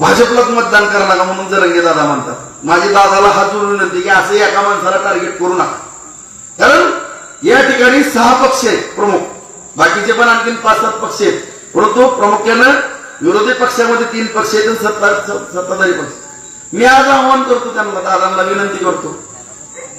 भाजपलाच मतदान करा नका म्हणून जरंगे दादा म्हणतात. माझे दादाला हात जोडून विनंती की असं एका माणसाला टार्गेट करू नका. कारण या ठिकाणी सहा पक्ष आहेत प्रमुख. बाकीचे पण आणखीन पाच सात पक्ष आहेत. परंतु प्रामुख्यानं विरोधी पक्षामध्ये तीन पक्ष आहेत सत्ता सत्ताधारी पक्ष. मी आज आव्हान करतो त्यांना दादांना विनंती करतो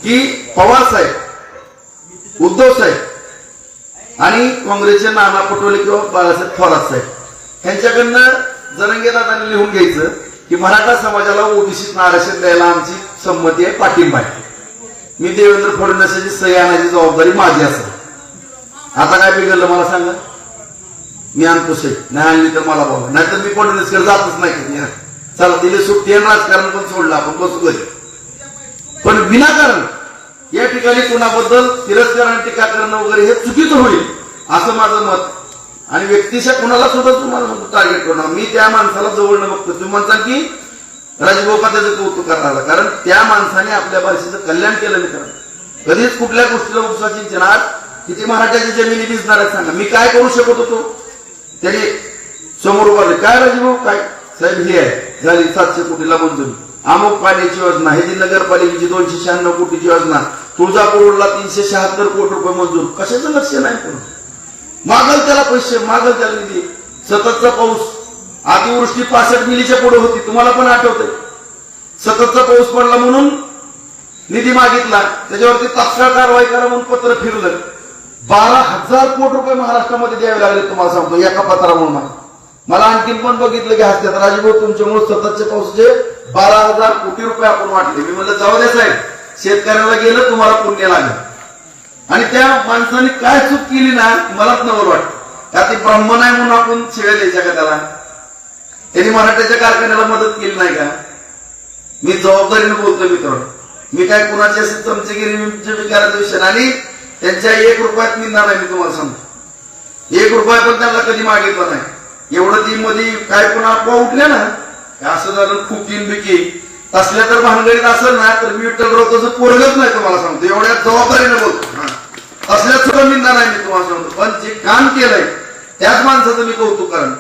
की पवार साहेब उद्धव साहेब आणि काँग्रेसचे नाना पटोले किंवा बाळासाहेब थोरात साहेब यांच्याकडनं जरंगे त्यांनी लिहून घ्यायचं की मराठा समाजाला ओबीसीत आरक्षण द्यायला आमची संमती आहे पाठिंबा आहे. मी देवेंद्र फडणवीसाची सही आणायची जबाबदारी माझी असेल. आता काय बिघडलं मला सांगा. मी आणतो सही नाही आणली तर मला बोला नाहीतर मी फडणवीसकडे जातच नाही. कधी. चला दिले सुट्टी आहे राजकारण पण सोडलं आपण बसू घरी. पण विनाकारण या ठिकाणी कुणाबद्दल तिरस्कार आणि टीका करणं वगैरे हे चुकीचं होईल असं माझं मत. आणि व्यक्तिशा कुणाला सुद्धा तुम्हाला टार्गेट करणार. मी त्या माणसाला जवळनं बघतो. तुम्ही म्हणता की राजभाऊ का त्याचं कौतुक करणार. कारण त्या माणसाने आपल्या भाषेचं कल्याण केलं मित्रांनो कधीच कुठल्या गोष्टीला उपसा सिंचनात किती मराठ्याची जमिनी दिसणार सांगा. मी काय करू शकत होतो? त्याने समोर उभारले काय राजभाऊ काय? साहेब हे आहे. झाली सातशे कोटीला मंजुरी अमुक पाण्याची योजना हे जी नगरपालिकेची दोनशे शहाण्णव कोटीची योजना. तुळजापूरला तीनशे शहात्तर कोटी रुपये मंजूर. कशाचं लक्ष नाही करून मागल त्याला पैसे मागल त्याला निधी. सततचा पाऊस. अतिवृष्टी पासष्ट मिलीच्या पुढे होती. तुम्हाला पण आठवतंय. सततचा पाऊस पडला म्हणून निधी मागितला. त्याच्यावरती तात्काळ कारवाई करा म्हणून पत्र फिरलं. बारा हजार कोटी रुपये महाराष्ट्रामध्ये द्यावे लागले तुम्हाला सांगतो. एका पत्रामुळे मला. मला आणखीन पण बघितलं की हसत्यात. राजभाऊ तुमच्यामुळे सततचे पावसाचे बारा हजार कोटी रुपये आपण वाटले. मी म्हणलं जाऊ दे साहेब. शेतकऱ्याला गेलं तुम्हाला पुण्य लागेल. आणि त्या माणसाने काय चूक केली ना मलाच नवर वाटत. का ते ब्राह्मण आहे म्हणून आपण शिव्या द्यायच्या का त्याला त्यांनी मराठ्याच्या कारखान्याला मदत केली नाही का? मी जबाबदारीने बोलतो मित्र मी काय कुणाची असेल चमचेगिरी विचारायचा विषय नाही. आणि त्यांच्या एक रुपयात निघणार नाही मी तुम्हाला सांगतो. एक रुपया पण त्यांना कधी मागितला नाही. एवढं ती मध्ये काय पण अफवा उठल्या ना? असं झालं खूप तीन बिकी तसल्या तर भानगडीत असेल ना तर मी विठ्ठल तसं पोरगच नाही तुम्हाला सांगतो. एवढ्या जबाबदारीने बोलतो. असल्याचं निंदा नाही मी तुम्हाला सांगतो. पण जे काम केलंय त्याच माणसाचं मी कौतुक करेन